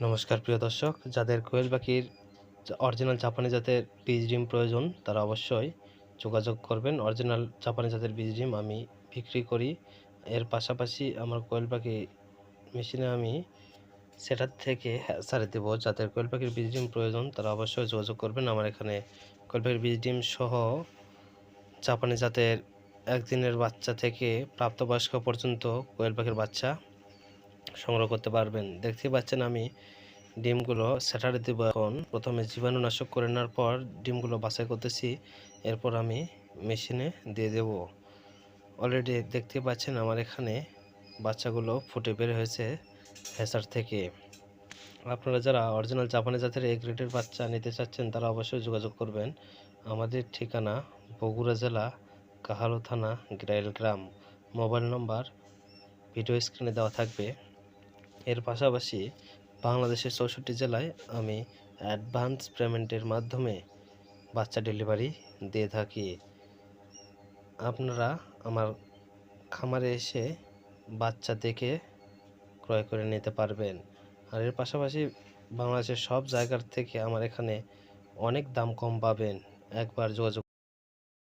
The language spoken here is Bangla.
নমস্কার, প্রিয় দর্শক। যাদের কোয়েল পাখির অরিজিনাল জাপানি জাতের বীজ ডিম প্রয়োজন, তারা অবশ্যই যোগাযোগ করবেন। অরিজিনাল জাপানি জাতের বীজ ডিম আমি বিক্রি করি। এর পাশাপাশি আমার কোয়েল পাখি মেশিনে আমি সেটার থেকে সারে দেবো। যাদের কোয়েল পাখির বীজ ডিম প্রয়োজন, তারা অবশ্যই যোগাযোগ করবেন। আমার এখানে কোয়েল পাখির বীজ ডিম সহ জাপানি জাতের একদিনের বাচ্চা থেকে প্রাপ্তবয়স্ক পর্যন্ত কোয়েল পাখির বাচ্চা সংগ্রহ করতে পারবেন। দেখতে পাচ্ছেন আমি ডিমগুলো স্যাটারে দেব এখন। প্রথমে জীবাণুনাশক করে নেওয়ার পর ডিমগুলো বাছাই করতেছি। এরপর আমি মেশিনে দিয়ে দেব। অলরেডি দেখতে পাচ্ছেন আমার এখানে বাচ্চাগুলো ফুটে বের হয়েছে হ্যাসার থেকে। আপনারা যারা অরিজিনাল জাপানি জাতের এ গ্রেডের বাচ্চা নিতে চাচ্ছেন, তারা অবশ্যই যোগাযোগ করবেন। আমাদের ঠিকানা বগুড়া জেলা কাহালু থানা, গ্রাইল গ্রাম। মোবাইল নম্বর ভিডিও স্ক্রিনে দেওয়া থাকবে। এর পাশাপাশি বাংলাদেশের চৌষট্টি জেলায় আমি অ্যাডভান্স পেমেন্টের মাধ্যমে বাচ্চা ডেলিভারি দিয়ে থাকি। আপনারা আমার খামারে এসে বাচ্চা দেখে ক্রয় করে নিতে পারবেন। আর এর পাশাপাশি বাংলাদেশের সব জায়গার থেকে আমার এখানে অনেক দাম কম পাবেন। একবার যোগাযোগ